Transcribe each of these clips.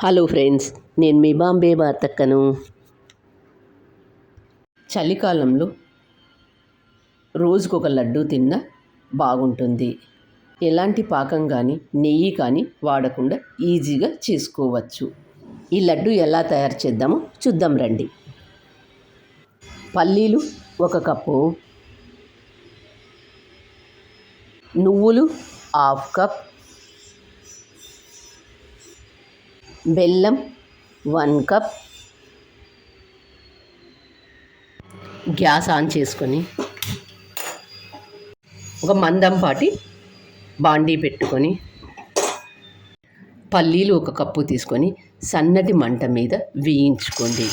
Hello friends నేను మీ బాంబే వార్తక్కను. చలికాలంలో రోజుకొక లడ్డు తిన్నా బాగుంటుంది. ఎలాంటి పాకం కానీ నెయ్యి కానీ వాడకుండా ఈజీగా చేసుకోవచ్చు. ఈ లడ్డు ఎలా తయారు చేద్దామో చూద్దాం రండి. పల్లీలు ఒక కప్పు. నువ్వులు హాఫ్ కప్. బెల్లం వన్ కప్. గ్యాస్ ఆన్ చేసుకొని ఒక మందంపాటి బాండీ పెట్టుకొని పల్లీలు ఒక కప్పు తీసుకొని సన్నటి మంట మీద వేయించుకోండి.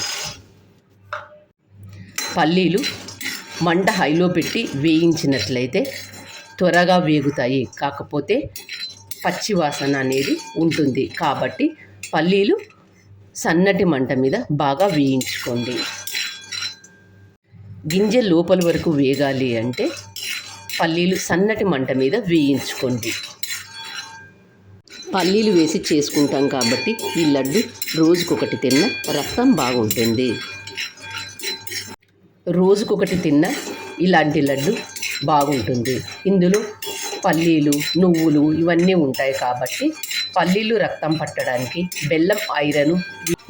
పల్లీలు మంట హైలో పెట్టి వేయించినట్లయితే త్వరగా వేగుతాయి. కాకపోతే పచ్చి వాసన అనేది ఉంటుంది. కాబట్టి పల్లీలు సన్నటి మంట మీద బాగా వేయించుకోండి. గింజ లోపల వరకు వేగాలి అంటే పల్లీలు సన్నటి మంట మీద వేయించుకోండి. పల్లీలు వేసి చేసుకుంటాం కాబట్టి ఈ లడ్డు రోజుకొకటి తిన్న రక్తం బాగుంటుంది. రోజుకొకటి తిన్న ఇలాంటి లడ్డు బాగుంటుంది. ఇందులో పల్లీలు నువ్వులు ఇవన్నీ ఉంటాయి కాబట్టి పల్లీలు రక్తం పట్టడానికి బెల్లం ఐరన్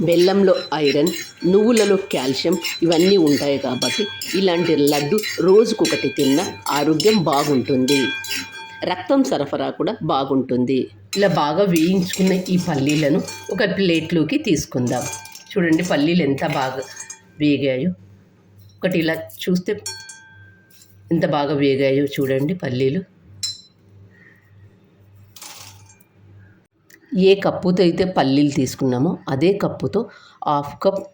బెల్లంలో ఐరన్ నువ్వులలో కాల్షియం ఇవన్నీ ఉంటాయి కాబట్టి ఇలాంటి లడ్డు రోజుకొకటి తిన్న ఆరోగ్యం బాగుంటుంది. రక్తం సరఫరా కూడా బాగుంటుంది. ఇలా బాగా వేయించుకున్న ఈ పల్లీలను ఒక ప్లేట్లోకి తీసుకుందాం. చూడండి పల్లీలు ఎంత బాగా వేగాయో. ఒకటి ఇలా చూస్తే ఎంత బాగా వేగాయో చూడండి పల్లీలు. ఏ కప్పుతో అయితే పల్లీలు తీసుకున్నామో అదే కప్పుతో హాఫ్ కప్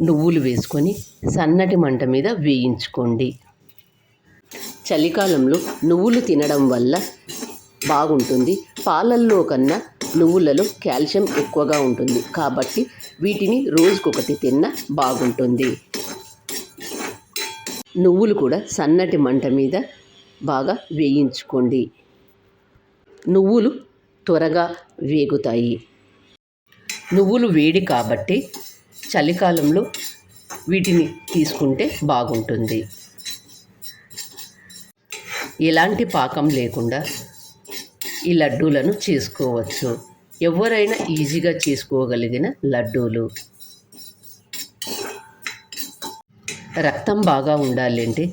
నువ్వులు వేసుకొని సన్నటి మంట మీద వేయించుకోండి. చలికాలంలో నువ్వులు తినడం వల్ల బాగుంటుంది. పాలల్లో కన్నా నువ్వులలో కాల్షియం ఎక్కువగా ఉంటుంది. కాబట్టి వీటిని రోజుకొకటి తిన్న బాగుంటుంది. నువ్వులు కూడా సన్నటి మంట మీద బాగా వేయించుకోండి. నువ్వులు త్వరగా వేగుతాయి. నువ్వులు వేడి కాబట్టి చలికాలంలో వీటిని తీసుకుంటే బాగుంటుంది. ఎలాంటి పాకం లేకుండా ఈ లడ్డూలను చేసుకోవచ్చు. ఎవరైనా ఈజీగా చేసుకోగలిగిన లడ్డూలు. రక్తం బాగా ఉండాలి అంటే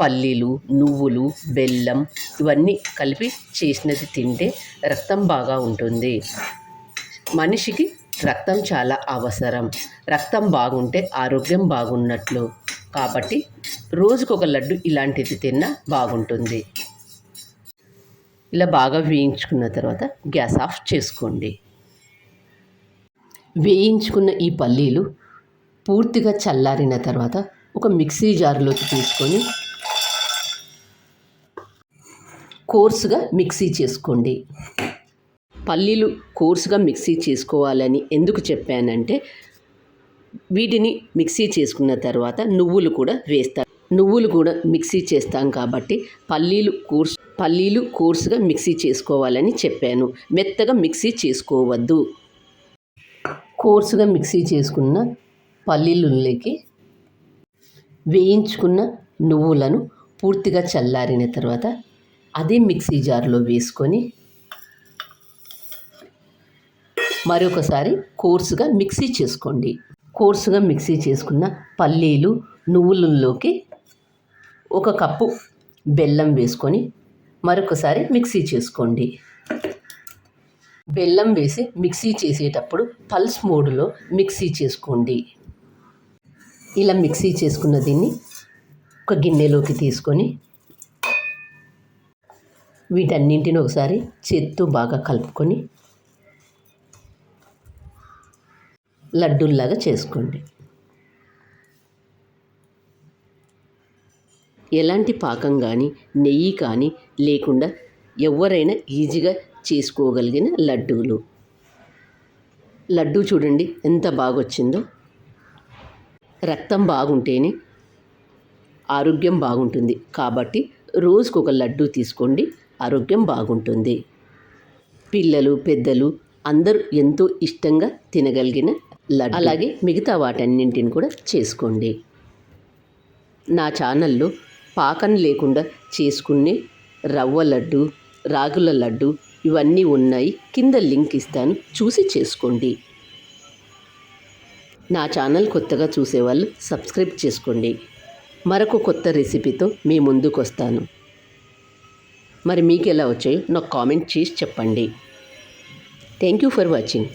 పల్లీలు నువ్వులు బెల్లం ఇవన్నీ కలిపి చేసినది తింటే రక్తం బాగా ఉంటుంది. మనిషికి రక్తం చాలా అవసరం. రక్తం బాగుంటే ఆరోగ్యం బాగున్నట్లు. కాబట్టి రోజుకొక లడ్డు ఇలాంటిది తిన్నా బాగుంటుంది. ఇలా బాగా వేయించుకున్న తర్వాత గ్యాస్ ఆఫ్ చేసుకోండి. వేయించుకున్న ఈ పల్లీలు పూర్తిగా చల్లారిన తర్వాత ఒక మిక్సీ జార్లోకి తీసుకొని కోర్సుగా మిక్సీ చేసుకోండి. పల్లీలు కోర్సుగా మిక్సీ చేసుకోవాలని ఎందుకు చెప్పానంటే వీటిని మిక్సీ చేసుకున్న తర్వాత నువ్వులు కూడా వేస్తాను నువ్వులు కూడా మిక్సీ చేస్తాం కాబట్టి పల్లీలు కోర్స్ పల్లీలు కోర్సుగా మిక్సీ చేసుకోవాలని చెప్పాను. మెత్తగా మిక్సీ చేసుకోవద్దు. కోర్సుగా మిక్సీ చేసుకున్న పల్లీలులోకి వేయించుకున్న నువ్వులను పూర్తిగా చల్లారిన తర్వాత అదే మిక్సీ జార్లో వేసుకొని మరొకసారి కోర్సుగా మిక్సీ చేసుకోండి. కోర్సుగా మిక్సీ చేసుకున్న పల్లీలు నువ్వులలోకి ఒక కప్పు బెల్లం వేసుకొని మరొకసారి మిక్సీ చేసుకోండి. బెల్లం వేసి మిక్సీ చేసేటప్పుడు పల్స్ మోడ్లో మిక్సీ చేసుకోండి. ఇలా మిక్సీ చేసుకున్న దీన్ని ఒక గిన్నెలోకి తీసుకొని వీటన్నింటిని ఒకసారి చేత్తో బాగా కలుపుకొని లడ్డూల్లాగా చేసుకోండి. ఎలాంటి పాకం కానీ నెయ్యి కానీ లేకుండా ఎవరైనా ఈజీగా చేసుకోగలిగిన లడ్డూలు. లడ్డూ చూడండి ఎంత బాగొచ్చిందో. రక్తం బాగుంటేనే ఆరోగ్యం బాగుంటుంది. కాబట్టి రోజుకొక లడ్డు తీసుకోండి. ఆరోగ్యం బాగుంటుంది. పిల్లలు పెద్దలు అందరూ ఎంతో ఇష్టంగా తినగలిగిన లడ్డు. అలాగే మిగతా వాటన్నింటిని కూడా చేసుకోండి. నా ఛానల్లో పాకం లేకుండా చేసుకునే రవ్వ లడ్డు రాగుల లడ్డు ఇవన్నీ ఉన్నాయి. కింద లింక్ ఇస్తాను. చూసి చేసుకోండి. నా ఛానల్ కొత్తగా చూసేవాళ్ళు సబ్స్క్రైబ్ చేసుకోండి. మరొక కొత్త రెసిపీతో మీ ముందుకు వస్తాను మరి మీకు ఎలా వచ్చాయో? నాకు కామెంట్ చేసి చెప్పండి. Thank you for watching